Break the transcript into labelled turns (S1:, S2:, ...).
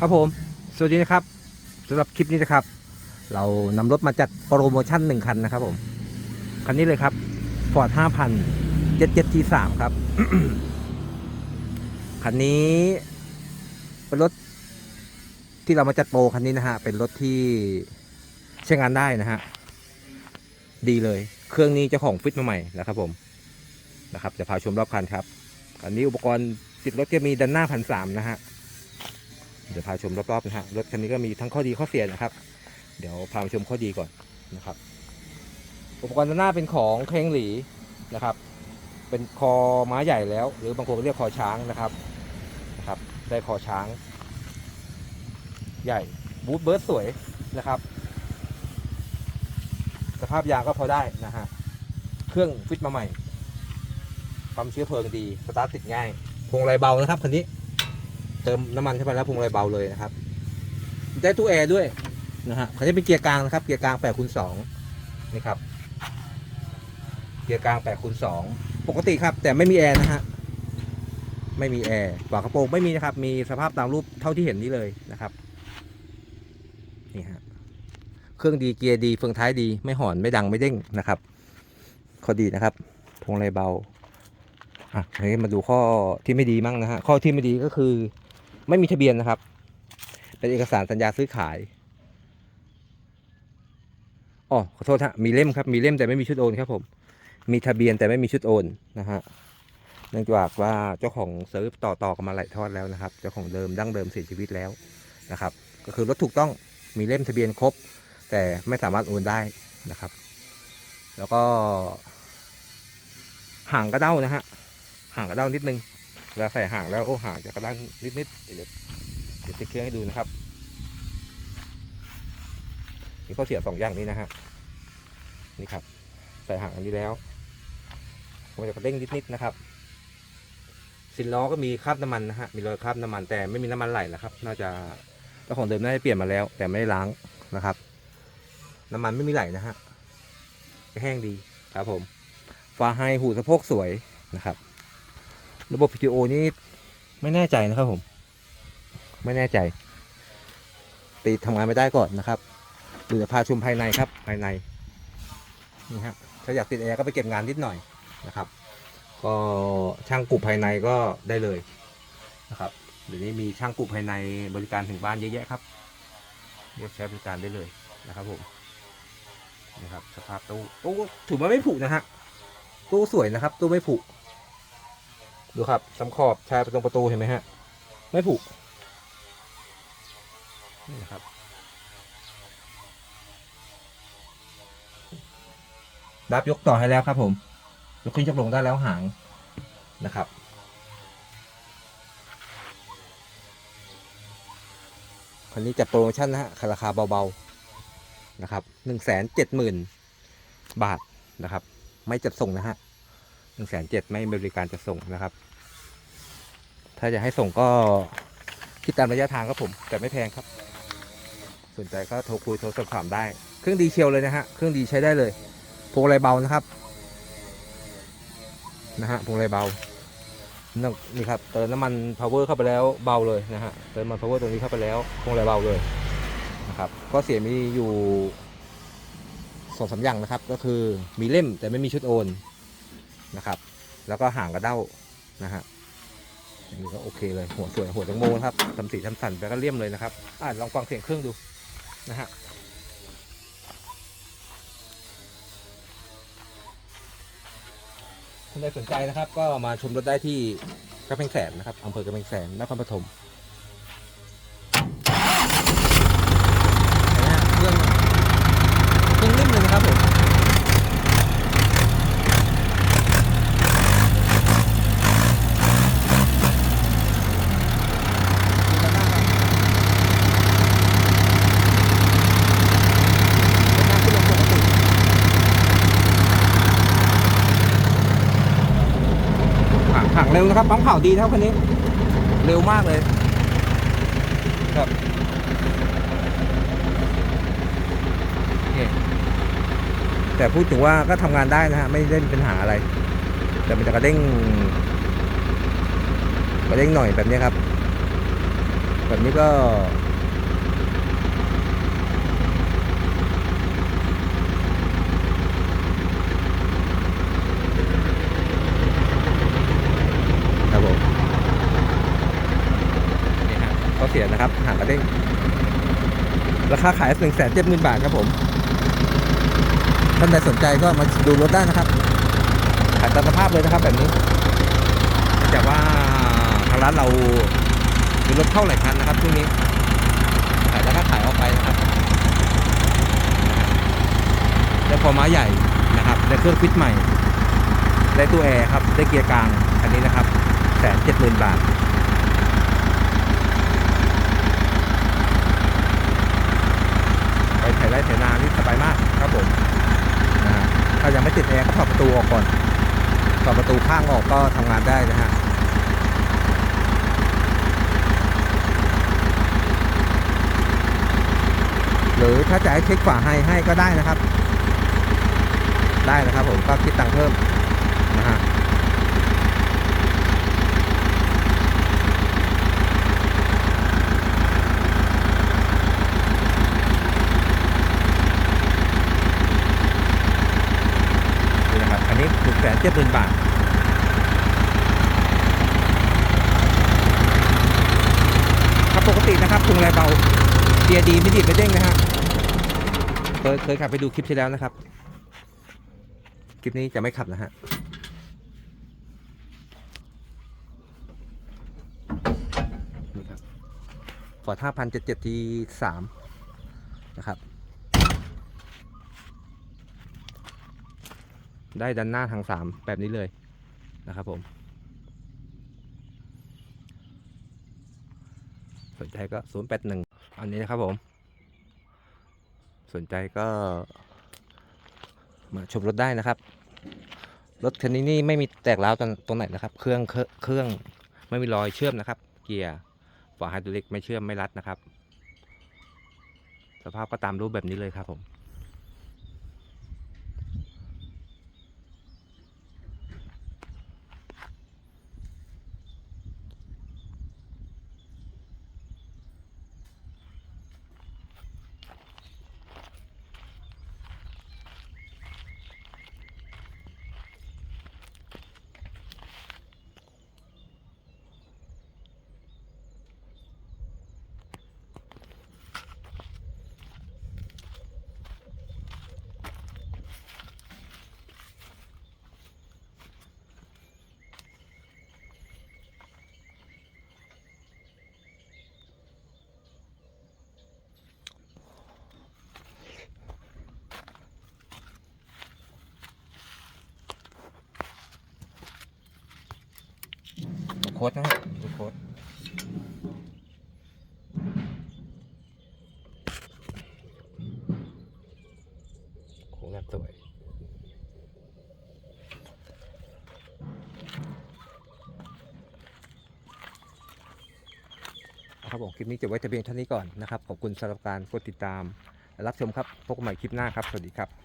S1: ครับผม สวัสดีนะครับสำหรับคลิปนี้นะครับ เรานำรถมาจัดโปรโมชั่นหนึ่งคันนะครับผม คันนี้เลยครับ Ford 5000 77 T3 ครับ คันนี้เป็นรถที่เรามาจัดโปรคันนี้นะฮะ เป็นรถที่ใช้งานได้นะฮะ ดีเลย เครื่องนี้เจ้าของฟิตมาใหม่นะครับผมนะครับจะพาชมรอบคันครับคันนี้อุปกรณ์ติดรถจะมีด้านหน้าพันสามนะฮะ เดี๋ยวพาชมรอบๆนะฮะรถคันนี้ก็มีทั้งข้อดีข้อเสียนะครับ เดี๋ยวพาไปชมข้อดีก่อนนะครับ อุปกรณ์ด้านหน้าเป็นของเคงหลีนะครับ เป็นคอม้าใหญ่แล้ว หรือบางคนเรียกคอช้างนะครับนะครับ ได้คอช้าง ใหญ่บูทเบิร์ดสวยนะครับ สภาพยางก็พอได้นะฮะเครื่องฟิตมาใหม่ความเชื้อเพลิงดีสตาร์ทติดง่ายพวงมาลัยเบานะครับคันนี้ เติมน้ำมันเข้าไปแล้วพวงมาลัยเบาเลยนะครับ ได้ตู้แอร์ด้วยนะฮะคันนี้เป็นเกียร์กลางนะครับ เกียร์กลาง8คูณ2นี่ครับ เกียร์กลาง8คูณ2ปกติครับ แต่ไม่มีแอร์นะฮะ ไม่มีแอร์ฝากระโปรงไม่มีนะครับ มีสภาพตามรูปเท่าที่เห็นนี้เลยนะครับ นี่ฮะ เครื่องดีเกียร์ดีเฟืองท้ายดี ไม่หอนไม่ดังไม่เด้งนะครับ ข้อดีนะครับพวงมาลัยเบาอะทีนี้มาดูข้อที่ไม่ดีมั่งนะฮะ ข้อที่ไม่ดีก็คือ ไม่มีทะเบียนนะครับ เป็นเอกสารสัญญาซื้อขายอ๋อขอโทษฮะมีเล่มครับมีเล่มแต่ไม่มีชุดโอนครับผม มีทะเบียนแต่ไม่มีชุดโอนนะฮะเนื่องจากว่าเจ้าของซื้อต่อต่อกันมาหลายทอดแล้วนะครับ เจ้าของเดิมดั้งเดิมเสียชีวิตแล้วนะครับ ก็คือรถถูกต้องมีเล่มทะเบียนครบ แต่ไม่สามารถโอนได้นะครับ แล้วก็ห่างกระเด้านะฮะห่างกระเด้านิดนึง เวลาใส่ห่างแล้วโอ้ห่างจากระด้างนิดนิดๆเดี๋ยวเดี๋ยวติดเครื่องให้ดูนะครับมีข้อเสียสองอย่างนี้นะฮะนี่ครับ ใส่ห่างอันนี้แล้วมันจะกระเด้งนิดนิดๆนะครับสินล้อก็มีคราบน้ำมันนะฮะมีรอยคราบน้ำมันแต่ไม่มีน้ำมันไหลแล้วครับ น่าจะเจ้าของเดิมน่าจะเปลี่ยนมาแล้ว แต่ไม่ได้ล้างนะครับ น้ำมันไม่มีไหลนะฮะแห้งดีครับผมฝาไฮหูสะโพกสวยนะครับ ระบบ PTO นี่ไม่แน่ใจนะครับผม ไม่แน่ใจ ตีทำงานไม่ได้ก่อนนะครับเดี๋ยวจะพาชมภายในครับภายในนี่ครับถ้าอยากติดแอร์ก็ไปเก็บงานนิดหน่อยนะครับ ก็ช่างกลุ่มภายในก็ได้เลยนะครับเดี๋ยวนี้มีช่างกลุ่มภายในบริการถึงบ้านเยอะแยะครับเรียกใช้บริการได้เลยนะครับผมนะครับสภาพตู้ตู้ถือว่าไม่ผุนะฮะตู้สวยนะครับตู้ไม่ผุ ดูครับสำขอบชายตรงประตูเห็นไหมฮะ ไม่ผุนี่นะครับดับยกต่อให้แล้วครับผม ยกขึ้นยกลงได้แล้วหางนะครับคันนี้จัดโปรโมชั่นนะฮะราคาเบาๆนะครับหนึ่งแสนเจ็ดหมื่นบาทนะครับ ไม่จัดส่งนะฮะ หนึ่งแสนเจ็ดไม่บริการจัดส่งนะครับ ถ้าจะให้ส่งก็คิดตามระยะทางครับผม แต่ไม่แพงครับ สนใจก็โทรคุยโทรสอบถามได้ เครื่องดีเชียวเลยนะฮะ เครื่องดีใช้ได้เลยพวงมาลัยเบานะครับ นะฮะพวงมาลัยเบานี่ครับเติมน้ำมัน power เข้าไปแล้วเบาเลยนะฮะเติมน้ำมัน power ตรงนี้เข้าไปแล้วพวงมาลัยเบาเลยนะครับ ก็เสียมีอยู่สองสามอย่างนะครับ ก็คือมีเล่มแต่ไม่มีชุดโอน นะครับ แล้วก็ห่างกระเด้านะฮะอันนี้ก็โอเคเลยหัวสวยหัวจังโมนะครับทำสีทำสันไปก็เลี่ยมเลยนะครับอ่าลองฟังเสียงเครื่องดูนะฮะท่านใดสนใจนะครับ ก็มาชมรถได้ที่กระเพงแสนนะครับอำเภอกระเพงแสนนครปฐมนะฮะเครื่องเครื่องนิ่มเลยนะครับผม ห่างห่าง เร็วนะครับปั๊มเผาดีเท่าคันนี้ เร็วมากเลยครับแต่พูดถึงว่าก็ทำงานได้นะฮะไม่ได้มีปัญหาอะไร แต่มันจะกระเด้งกระเด้งหน่อยแบบนี้ครับ แบบนี้ก็ ครับผมนี่ฮะ เขาเสียนะครับหางกระเด้งราคาขายหนึ่งแสนเจ็ดหมื่นบาทครับผมท่านใดสนใจก็มาดูรถได้นะครับขายตามสภาพเลยนะครับแบบนี้เนื่ว่าทางร้านเรามีรถเข้าหลายคันนะครับช่วงนี้ขายแล้วก็ขายออกไปนะครับได้พอม้าใหญ่นะครับได้เครื่องฟิตใหม่ ได้ตู้แอร์ครับ ได้เกียร์กลาง คันนี้นะครับแสนเจ็ดหมื่นบาท ไปไถไร่ไถนานี่สบายมากครับผมนะฮะถ้ายังไม่ ติดแอร์ก็ถอดประตูออกก่อนถอดประตูข้างออกก็ทำงานได้นะฮะหรือถ้าจะให้เช็คฝาให้ให้ก็ได้นะครับ ได้นะครับผมก็คิดตังค์เพิ่มนะฮะนี่นะครับ อันนี้หนึ่งแสนเจ็ดหมื่นบาทครับปกตินะครับพวงแรงเบาเกียร์ดีไม่ดีดไม่เด้งนะฮะเคยเคยขับไปดูคลิปที่แล้วนะครับ คลิปนี้จะไม่ขับนะฮะนี่ครับฟอร์ดห้าพันเจ็ดเจ็ดทีสามนะครับ ได้ดันหน้าทางสามแบบนี้เลยนะครับผมสนใจก็ 081 อันนี้นะครับผม สนใจก็ มาชมรถได้นะครับ รถคันนี้นี่ไม่มีแตกร้าวตรงตรงไหนนะครับ เครื่องเครื่องไม่มีรอยเชื่อมนะครับ เกียร์ฝาไฮดรอลิกไม่เชื่อมไม่รัดนะครับ สภาพก็ตามรูปแบบนี้เลยครับผม โค้ดนะดูโค้ดโค้ดแบบสวยครับผมคลิปนี้จะไว้แต่เพียงเท่านี้ก่อนนะครับ ขอบคุณสำหรับการกดติดตามรับชมครับพบกันใหม่คลิปหน้าครับ สวัสดีครับ